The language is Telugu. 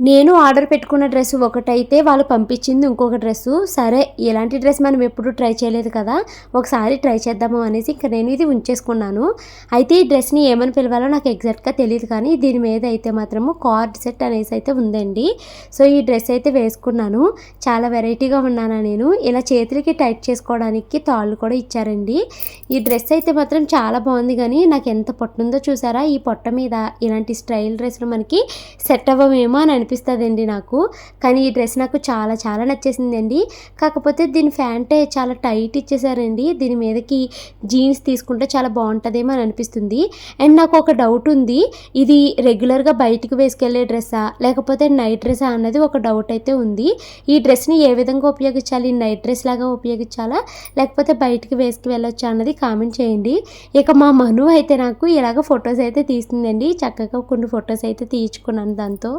నేను ఆర్డర్ పెట్టుకున్న డ్రెస్ ఒకటైతే వాళ్ళు పంపించింది ఇంకొక డ్రెస్సు. సరే ఇలాంటి డ్రెస్ మనం ఎప్పుడు ట్రై చేయలేదు కదా ఒకసారి ట్రై చేద్దాము అనేసి ఇంకా నేను ఇది ఉంచేసుకున్నాను. అయితే ఈ డ్రెస్ని ఏమని పిలవాలో నాకు ఎగ్జాక్ట్గా తెలియదు కానీ దీని మీద అయితే మాత్రము కార్డ్ సెట్ అనేసి అయితే ఉందండి. సో ఈ డ్రెస్ అయితే వేసుకున్నాను. చాలా వెరైటీగా ఉన్నాను నేను. ఇలా చేతులకి టైట్ చేసుకోవడానికి తాళ్ళు కూడా ఇచ్చారండి. ఈ డ్రెస్ అయితే మాత్రం చాలా బాగుంది కానీ నాకు ఎంత పొట్టుందో చూసారా? ఈ పొట్ట మీద ఇలాంటి స్టైల్ డ్రెస్లు మనకి సెట్ అవ్వమేమో అని అనిపిస్తుందండి నాకు. కానీ ఈ డ్రెస్ నాకు చాలా చాలా నచ్చేసిందండి. కాకపోతే దీని ఫ్యాంటే చాలా టైట్ ఇచ్చేసారండి. దీని మీదకి జీన్స్ తీసుకుంటే చాలా బాగుంటుందేమో అని అనిపిస్తుంది. అండ్ నాకు ఒక డౌట్ ఉంది. ఇది రెగ్యులర్గా బయటికి వేసుకెళ్ళే డ్రెస్సా? లేకపోతే నైట్ డ్రెస్సా అన్నది ఒక డౌట్ అయితే ఉంది. ఈ డ్రెస్ని ఏ విధంగా ఉపయోగించాలి? నైట్ డ్రెస్ లాగా ఉపయోగించాలా? లేకపోతే బయటికి వేసుకు వెళ్ళొచ్చా అన్నది కామెంట్ చేయండి. ఇక మా మను అయితే నాకు ఇలాగ ఫొటోస్ అయితే తీస్తుందండి. చక్కగా కొన్ని ఫొటోస్ అయితే తీయించుకున్నాను దాంతో.